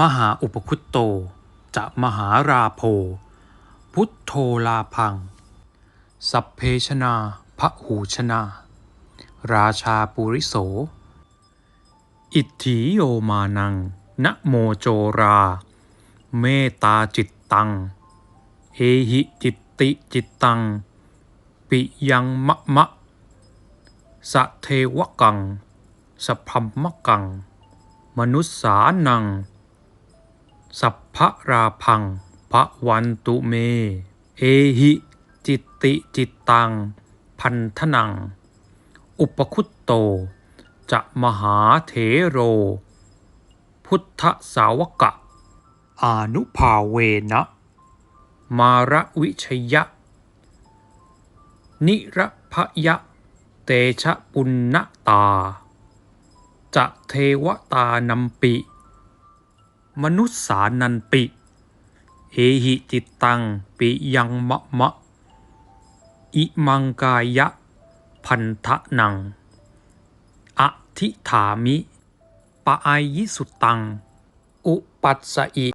มหาอุปคุตโต จะมหาราโพ พุทโธลาพัง สัพเพชนาพระหูชนา ราชาปุริโส อิทธิโยมานัง นะโมโจรา เมตตาจิตตัง เอหิจิตติจิตตัง ปิยังมะมะ สะเทวกังสพพัมมกัง มนุษสานัง สัพพะราพังพระวันตุเม เอหิ จิตติจิตตัง พันธนัง อุปคุตโต จะมหาเถโร พุทธสาวกะอานุภาเวนะ มาระวิชยะ นิระพยะ เตชะปุณณตา จะเทวตานัมปิ มนุษสานันปิ เอหิจิตตังปิยังมะมะ อิมังกายะ พันทะนัง อธิถามิ ปะอายิสุตัง อุปัสสอิ